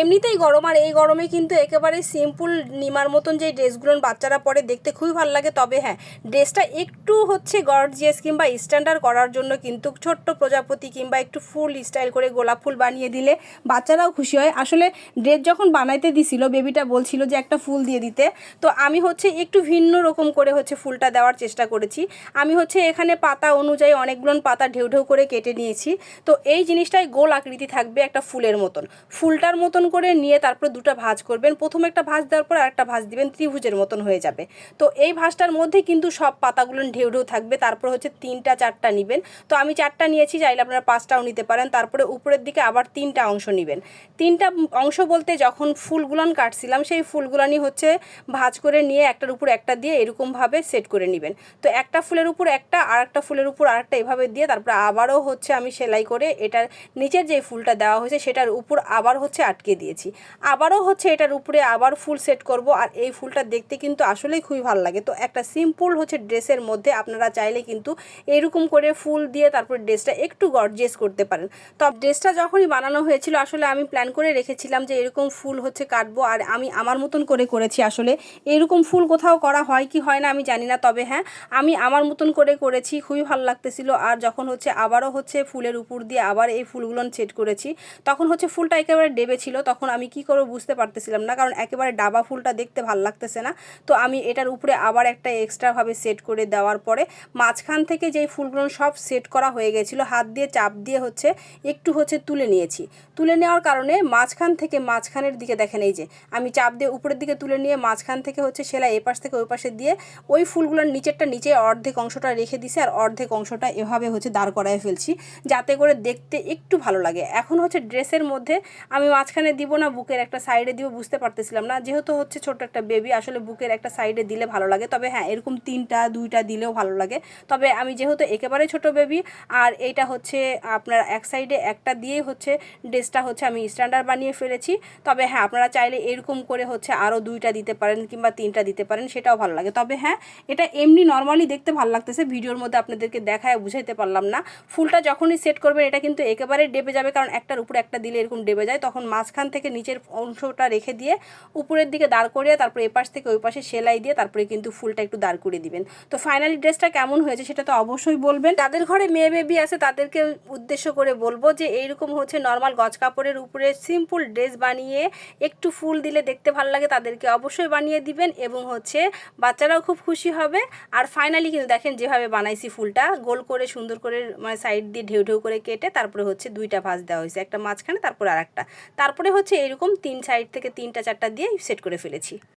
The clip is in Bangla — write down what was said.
এমনিতেই গরম, আর এই গরমে কিন্তু একেবারে সিম্পল নিমার মতন যে ড্রেসগুলো বাচ্চারা পরে দেখতে খুবই ভালো লাগে। তবে হ্যাঁ ড্রেসটা একটু হচ্ছে গর্জিয়াস কিংবা স্ট্যান্ডার্ড করার জন্য কিন্তু ছোট্ট প্রজাপতি কিংবা একটু ফুল স্টাইল করে গোলাপ ফুল বানিয়ে দিলে বাচ্চারাও খুশি হয়। আসলে ড্রেস যখন বানাইতে দিছিল বেবিটা বলছিল যে একটা ফুল দিয়ে দিতে। তো আমি হচ্ছে একটু ভিন্ন রকম করে হচ্ছে ফুলটা দেওয়ার চেষ্টা করেছি। আমি হচ্ছে এখানে পাতা অনুযায়ী অনেকগুলো পাতা ঢেউ ঢেউ করে কেটে নিয়েছি। তো এই জিনিসটাই গোল আকৃতি থাকবে একটা ফুলের মতন। ফুলটার মতন করে নিয়ে তারপর দুটো ভাজ করবেন। প্রথম একটা ভাজ দেওয়ার পর আরেকটা ভাঁজ দিবেন, ত্রিভুজের মতন হয়ে যাবে। তো এই ভাজটার মধ্যে কিন্তু সব পাতাগুলো ঢেউ ঢেউ থাকবে, তারপর হচ্ছে তিনটা, চারটা নেবেন। তো আমি চারটা নিয়েছি, চাইলে আপনারা পাঁচটাও নিতে পারেন। তারপরে উপরের দিকে আবার তিনটা অংশ নেবেন। তিনটা অংশ বলতে যখন ফুলগুলান কাটছিলাম, সেই ফুলগুলানই হচ্ছে ভাজ করে নিয়ে একটার উপর একটা দিয়ে এরকমভাবে সেট করে নেবেন। তো একটা ফুলের উপর একটা আর একটা ফুলের উপর আরেকটা এভাবে দিয়ে তারপরে আবারও হচ্ছে আমি সেলাই করে, এটার নিচের যে ফুলটা দেওয়া হয়েছে, সেটার উপর আবার হচ্ছে আটকে দিয়েছি। আবারও হচ্ছে এটার উপরে আবার ফুল সেট করব আর এই ফুলটা দেখতে কিন্তু আসলেই খুবই ভালো লাগে। তো একটা সিম্পল হচ্ছে ড্রেসের মধ্যে আপনারা চাইলে কিন্তু এরকম করে ফুল দিয়ে তারপর ড্রেসটা একটু গর্জেস করতে পারেন। তো ড্রেসটা যখনই বানানো হয়েছিল আসলে আমি প্ল্যান করে রেখেছিলাম যে এরকম ফুল হচ্ছে কাটবো আর আমি আমার মতন করে করেছি আসলে। এরকম ফুল কোথাও করা হয় কি হয় না আমি জানি না, তবে হ্যাঁ আমি আমার মতন করে করেছি, খুবই ভালো লাগতেছিল। আর যখন হচ্ছে আবারও হচ্ছে ফুলের উপর দিয়ে আবার এই ফুলগুলো সেট করেছি, তখন হচ্ছে ফুলটা একেবারে ডেবে ছিল তখন আমি কি করব বুঝতে পারতেছিলাম না। কারণ একেবারে ডাবা ফুলটা দেখতে ভালো লাগতেছে না। তো আমি এটার উপরে আবার একটা এক্সট্রাভাবে সেট করে দেওয়ার পরে মাঝখান থেকে যেই ফুলগুলো সব সেট করা হয়ে গেছিল, হাত দিয়ে চাপ দিয়ে হচ্ছে একটু হচ্ছে তুলে নিয়েছি। তুলে নেওয়ার কারণে মাঝখান থেকে মাঝখানের দিকে দেখেন এই যে, আমি চাপ দিয়ে উপরের দিকে তুলে নিয়ে মাঝখান থেকে হচ্ছে সেলাই এপাশ থেকে ওই পাশে দিয়ে ওই ফুলগুলোর নিচেরটা নিচে অর্ধেক অংশটা রেখে দিছি আর অর্ধেক অংশটা এভাবে হচ্ছে দাঁড় করায় ফেলছি, যাতে করে দেখতে একটু ভালো লাগে। এখন হচ্ছে ড্রেসের মধ্যে আমি মাঝখানে দিব না, বুকের একটা সাইডে দিব, বুঝতে পারতেছিলাম না। যেহেতু হচ্ছে ছোট একটা বেবি আসলে বুকের একটা সাইডে দিলে ভালো লাগে। তবে হ্যাঁ এরকম তিনটা, দুইটা দিলেও ভালো লাগে। তবে আমি যেহেতু একেবারে ছোট বেবি আর এইটা হচ্ছে আপনার এক সাইডে একটা দিয়েই হচ্ছে ড্রেসটা হচ্ছে আমি স্ট্যান্ডার্ড বানিয়ে ফেলেছি। তবে হ্যাঁ আপনারা চাইলে এরকম করে হচ্ছে আরও দুইটা দিতে পারেন কিংবা তিনটা দিতে পারেন, সেটাও ভালো লাগে। তবে হ্যাঁ এটা এমনি নর্মালি দেখতে ভালো লাগতেছে। ভিডিওর মধ্যে আপনাদেরকে দেখায় বুঝাইতে পারলাম না। ফুলটা যখনই সেট করবেন, এটা কিন্তু একেবারে ডেবে যাবে। কারণ একটার উপরে একটা দিলে এরকম ডেবে যায়, তখন মাঝখান থেকে নিচের অংশটা রেখে দিয়ে উপরের দিকে দাঁড় করিয়ে তারপরে এপাশ থেকে ওই পাশে সেলাই দিয়ে তারপরে কিন্তু ফুলটা একটু দাঁড় করিয়ে দিবেন। তো ফাইনালি ড্রেসটা কেমন হয়েছে সেটা তো অবশ্যই বলবেন। তাদের ঘরে মেয়ে বেবি আছে তাদেরকে উদ্দেশ্য করে বলব যে এইরকম হচ্ছে নর্মাল গজ কাপড়ের উপরে সিম্পল ড্রেস বানিয়ে একটু ফুল দিলে দেখতে ভালো লাগে তাদেরকে অবশ্যই বানিয়ে দিবেন এবং হচ্ছে বাচ্চারাও খুব খুশি হবে। আর ফাইনালি কিন্তু দেখেন যেভাবে বানাইছি ফুলটা, গোল করে সুন্দর করে মানে সাইড দিয়ে ঢেউ ঢেউ করে কেটে তারপরে হচ্ছে দুইটা ভাঁজ দেওয়া হয়েছে, একটা মাঝখানে তারপরে আর একটা তারপরে হচ্ছে এরকম তিন সাইড থেকে তিনটা চারটা দিয়ে সেট করে ফেলেছি।